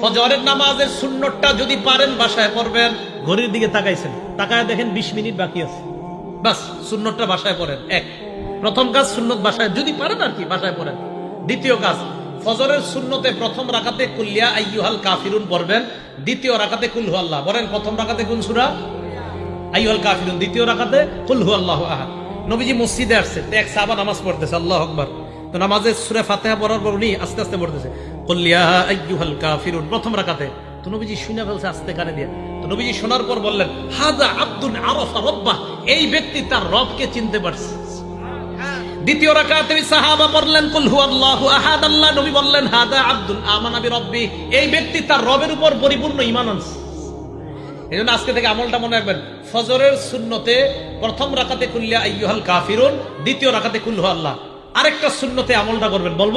ফজরের নামাজের সুন্নতটা যদি পারেন বাসায় পড়বেন। ঘড়ির দিকে তাকাইছেন। তাকায় দেখেন বিশ মিনিট বাকি আছে। বাস সুন্নতটা বাসায় পড়েন। এক। প্রথম কাজ সুন্নত বাসায় যদি পারেন আর কি বাসায় পড়েন। দ্বিতীয় কাজ ফজরের সুন্নতে প্রথম রাখাতে কুল্লিয়া আইয়ুহাল কাফিরুন পড়বেন। দ্বিতীয় রাখাতে কুলহু আল্লাহ। বলেন প্রথম রাখাতে কোন সুরা? আইয়ুহাল কাফিরুন। দ্বিতীয় রাখাতে কুলহু আল্লাহ আহাদ। নবীজি মসজিদে আসছে। এক সাহাবা নামাজ পড়তেছে আল্লাহ আকবার। তো নামাজের সুরে ফাতেহা পড়ার পর উনি আস্তে আস্তে পড়তেছে। প্রথম রাখাতে শুনে ফেলছে, আস্তে কানে দিয়ে। শোনার পর বললেন হাদা আব্দুল আরফা এই ব্যক্তি তার রবকে চিনতে পারছে। দ্বিতীয় রবের উপর পরিপূর্ণ এই জন্য আজকে আমলটা মনে রাখবেন, ফজরের সুন্নতে প্রথম রাকাতে কুল্লিয়া কাফিরুন, দ্বিতীয় রাকাতে কুল আল্লাহ আরেকটা সুন্নতে আমলটা করবেন, বলব?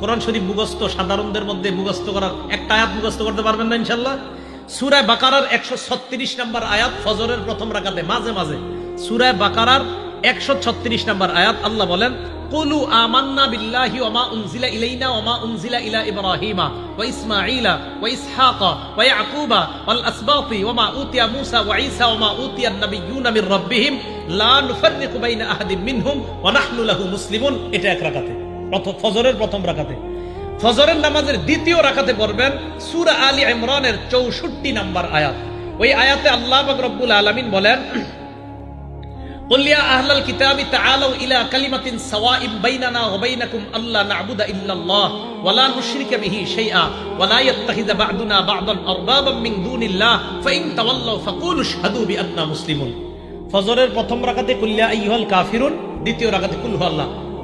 কোরআন শরীফ মুখস্থ সাধারণদের মধ্যে মুখস্থ করার একটা আয়াত মুখস্থ করতে পারবেন না ইনশাল্লাহ সুরায় বাকারার একশো ছত্রিশ নম্বর আয়াত ফজরের প্রথম রাখাতে মাঝে মাঝে। সুরায় বাকারার একশো ছত্রিশ নম্বর আয়াত আল্লাহ বলেন, কুলু আমান্না বিল্লাহি ওমা উনজিলা ইলাইনা ওমা উনজিলা ইলা ইব্রাহিমা ওয়া ইসমাঈলা ওয়া ইসহাকা ওয়া ইয়াকুবা ওয়াল আসবাতি ওমা উতিয়া মূসা ওয়া ঈসা ওমা উতিয়া নাবিয়্যুনা মির রাব্বিহিম লা নুফাররিকু বাইনা মিনহুম ওয়া নাহনু লাহু মুসলিমুন। এটা এক রাকাতে। ফজরের প্রথম রাখাতে ফজরের নামাজের দ্বিতীয় রাখাতে পড়বেন সুরা আলী ইমরানের চৌষট্টি নাম্বার আয়াত। ওই আয়াতে আল্লাহ রব্বুল আলমিন বলেন কাফিরুন, দ্বিতীয় রাকাতে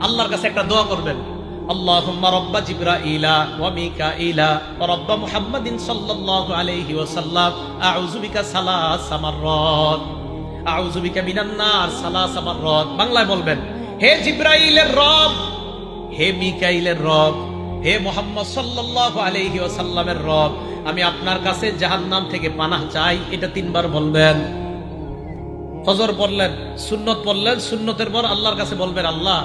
আল্লাহর কাছে একটা দোয়া করবেন। রব্বা বাংলায় বলবেন, হে জিবরাইলের রব, হে মিকাইলের রব, হে মোহাম্মদ সাল্লাল্লাহু আলাইহি ওয়াসাল্লামের রব, আমি আপনার কাছে জাহান্নাম থেকে পানা চাই। এটা তিনবার বলবেন। ফজর পড়লেন, সুন্নত পড়লেন, সুন্নতের পর আল্লাহর কাছে বলবেন, আল্লাহ